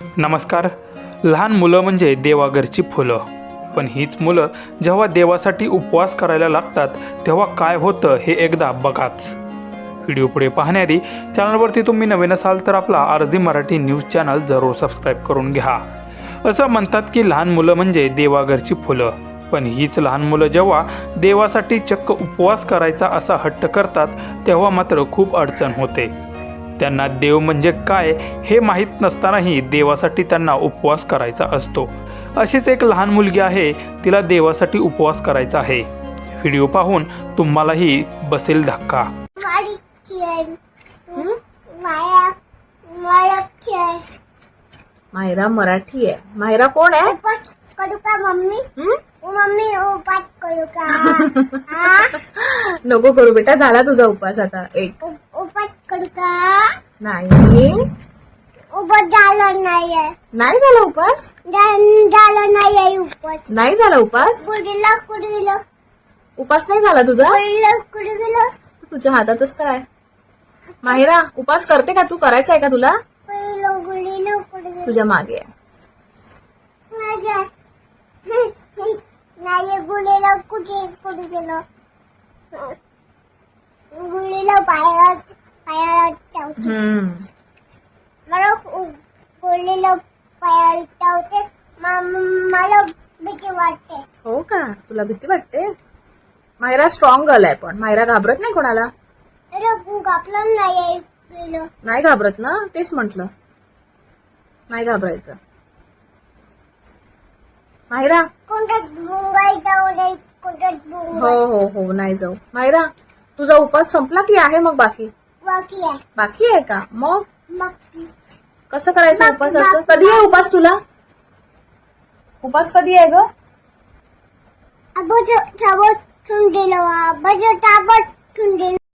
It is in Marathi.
नमस्कार. लहान मुलं म्हणजे देवाघरची फुलं. पण हीच मुलं जेव्हा देवासाठी उपवास करायला लागतात तेव्हा काय होतं हे एकदा बघाच. व्हिडिओ पुढे पाहण्याआधी चॅनलवरती तुम्ही नवीन असाल तर आपला आरजी मराठी न्यूज चॅनल जरूर सबस्क्राईब करून घ्या. असं म्हणतात की लहान मुलं म्हणजे देवाघरची फुलं. पण हीच लहान मुलं जेव्हा देवासाठी चक्क उपवास करायचा असा हट्ट करतात तेव्हा मात्र खूप अडचण होते. त्यांना देव म्हणजे काय हे माहीत नसतानाही देवासाठी त्यांना उपवास करायचा असतो. अशीच एक लहान मुलगी आहे तिला देवासाठी उपवास करायचा आहे. व्हिडिओ पाहून तुम्हालाही बसेल धक्का. मायरा मराठी आहे. मायरा कोण आहे? उपास करू का मम्मी? हं? मम्मी उपास करू का? नको करू बेटा झाला तुझा उपवास आता. एक. उपास करू का नाही. उपास झालं नाहीये. नाही झाला उपवास झा- झालं नाहीये उपास. नाही झाला उपवास कुडीला कुडीला. उपास नाही झाला तुझा? कुडीला कुडीला. तुझ्या हातातच काय? माहिरा उपास करते का तू? करायचा आहे का तुला? कुडीला कुडीला कुडीला. तुझ्या मागे. आहे. नाही गुडीला कुठे कुठे गेलं गुडीला पायात पायाला ठेवते हम्म. मला ठेवते मा- मला भीती वाटते. हो का? तुला भीती वाटते? मायरा स्ट्रॉंग गर्ल आहे पण. मायरा घाबरत नाही कोणाला? अरे आपलं नाही गेलं नाही घाबरत ना? तेच म्हंटल. नाही घाबरायचं. मायरा. कोणत्याच मुंगाई जाऊ नये कोणत्याच हो हो हो. नाही जाऊ. मायरा तुझा उपास संपला की आहे मग बाकी? बाकी आहे. बाकी आहे का? मग? मग कसं करायचं बाकी- उपासाचं? बाकी- कधी आहे उपास तुला? उपास कधी आहे ग? अबोज साबत ठेवून दिलं अबोज ताबत ठेवून दिलं